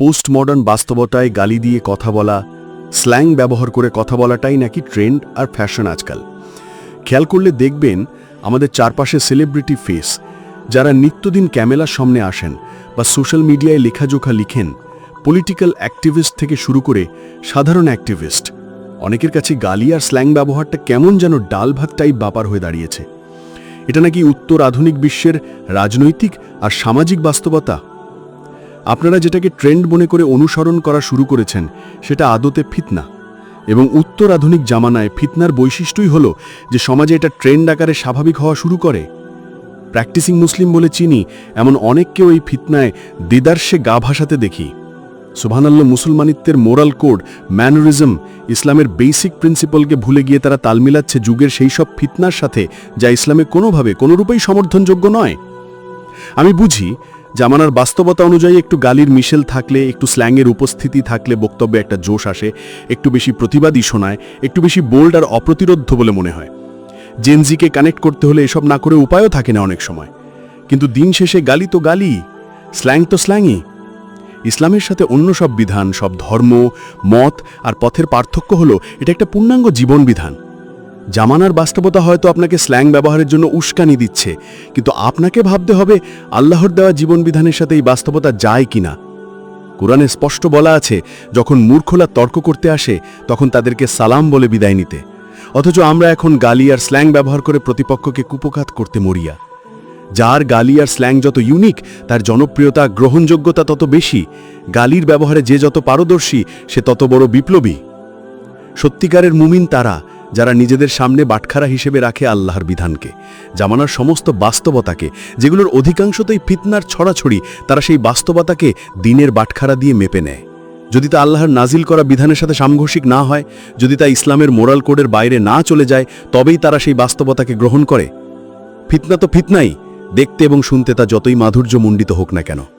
Post modern বাস্তবতায় গালি দিয়ে কথা বলা, স্ল্যাং ব্যবহার করে কথা বলাটাই নাকি ট্রেন্ড আর ফ্যাশন আজকাল। খেয়াল করলে দেখবেন আমাদের চারপাশে সেলিব্রিটি ফেস, যারা নিত্যদিন ক্যামেলার সামনে আসেন বা সোশ্যাল মিডিয়ায় লেখাজোখা লিখেন, পলিটিক্যাল অ্যাক্টিভিস্ট থেকে শুরু করে সাধারণ অ্যাক্টিভিস্ট। অনেকের কাছে গালি আর স্ল্যাং ব্যবহারটা কেমন যেন ডাল ভাত টাইপ ব্যাপার হয়ে দাঁড়িয়েছে। এটা নাকি উত্তর আধুনিক বিশ্বের রাজনৈতিক আর সামাজিক বাস্তবতা? আপনারা যেটাকে ট্রেন্ড মনে করে অনুসরণ করা শুরু করেছেন, সেটা আদতে ফিতনা। এবং উত্তর আধুনিক জামানায় ফিতনার বৈশিষ্ট্যই হলো যে সমাজে এটা ট্রেন্ড আকারে স্বাভাবিক হওয়া শুরু করে। প্র্যাকটিসিং মুসলিম বলে চিনি, এমন অনেককেও এই ফিতনায় দিদার্শে গা ভাসাতে দেখি। সুবহানাল্লাহ, মুসলমানিত্বের মোরাল কোড, ম্যানারিজম, ইসলামের বেসিক প্রিন্সিপালকে ভুলে গিয়ে তারা তাল মিলাচ্ছে যুগের সেই সব ফিতনার সাথে, যা ইসলামে কোনোভাবে, কোনোরূপেই সমর্থনযোগ্য নয়। আমি বুঝি জামানার বাস্তবতা অনুযায়ী একটু গালির মিশেল থাকলে, একটু স্ল্যাংয়ের উপস্থিতি থাকলে বক্তব্যে একটা জোশ আসে, একটু বেশি প্রতিবাদী শোনায়, একটু বেশি বোল্ড আর অপ্রতিরোধ্য বলে মনে হয়। জেনজিকে কানেক্ট করতে হলে এসব না করে উপায়ও থাকে না অনেক সময়। কিন্তু দিন শেষে গালি তো গালি, স্ল্যাং তো স্ল্যাংই। ইসলামের সাথে অন্য সব বিধান, সব ধর্ম, মত আর পথের পার্থক্য হলো, এটা একটা পূর্ণাঙ্গ জীবন বিধান। জামানার বাস্তবতা হয়তো আপনাকে স্ল্যাং ব্যবহারের জন্য উস্কানি দিচ্ছে, কিন্তু আপনাকে ভাবতে হবে আল্লাহর দেওয়া জীবন বিধানের সাথে এই বাস্তবতা যায় কিনা। কোরআনে স্পষ্ট বলা আছে, যখন মূর্খলা তর্ক করতে আসে, তখন তাদেরকে সালাম বলে বিদায় নিতে। অথচ আমরা এখন গালি আর স্ল্যাং ব্যবহার করে প্রতিপক্ষকে কুপকাত করতে মরিয়া। যার গালি আর স্ল্যাং যত ইউনিক, তার জনপ্রিয়তা, গ্রহণযোগ্যতা তত বেশি। গালির ব্যবহারে যে যত পারদর্শী, সে তত বড় বিপ্লবী। সত্যিকারের মুমিন তারা যারা নিজেদের সামনে বাটখারা হিসেবে রাখে আল্লাহর বিধানকে। জামানার সমস্ত বাস্তবতাকে, যেগুলোর অধিকাংশতেই ফিতনার ছড়াছড়ি, তারা সেই বাস্তবতাকে দিনের বাটখারা দিয়ে মেপে নেয়। যদি তা আল্লাহর নাজিল করা বিধানের সাথে সাংঘর্ষিক না হয়, যদি তা ইসলামের মোরাল কোডের বাইরে না চলে যায়, তবেই তারা সেই বাস্তবতাকে গ্রহণ করে। ফিতনা তো ফিতনাই, দেখতে এবং শুনতে তা যতই মাধুর্য মণ্ডিত হোক না কেন।